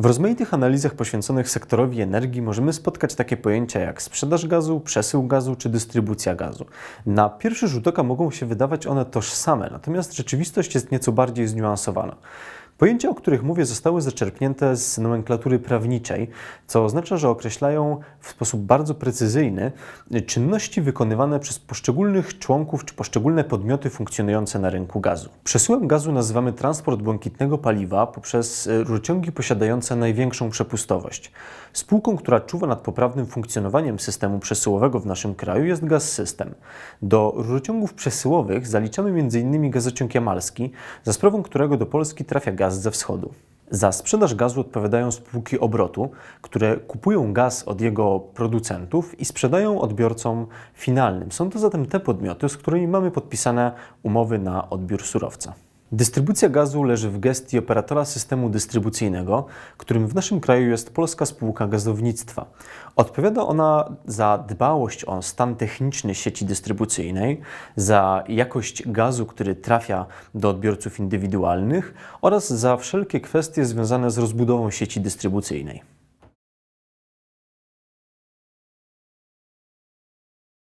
W rozmaitych analizach poświęconych sektorowi energii możemy spotkać takie pojęcia jak sprzedaż gazu, przesył gazu czy dystrybucja gazu. Na pierwszy rzut oka mogą się wydawać one tożsame, natomiast rzeczywistość jest nieco bardziej zniuansowana. Pojęcia, o których mówię, zostały zaczerpnięte z nomenklatury prawniczej, co oznacza, że określają w sposób bardzo precyzyjny czynności wykonywane przez poszczególnych członków czy poszczególne podmioty funkcjonujące na rynku gazu. Przesyłem gazu nazywamy transport błękitnego paliwa poprzez e, rurociągi posiadające największą przepustowość. Spółką, która czuwa nad poprawnym funkcjonowaniem systemu przesyłowego w naszym kraju jest Gaz System. Do rurociągów przesyłowych zaliczamy m.in. gazociąg jamalski, za sprawą którego do Polski trafia gaz ze wschodu. Za sprzedaż gazu odpowiadają spółki obrotu, które kupują gaz od jego producentów i sprzedają odbiorcom finalnym. Są to zatem te podmioty, z którymi mamy podpisane umowy na odbiór surowca. Dystrybucja gazu leży w gestii operatora systemu dystrybucyjnego, którym w naszym kraju jest Polska Spółka Gazownictwa. Odpowiada ona za dbałość o stan techniczny sieci dystrybucyjnej, za jakość gazu, który trafia do odbiorców indywidualnych oraz za wszelkie kwestie związane z rozbudową sieci dystrybucyjnej.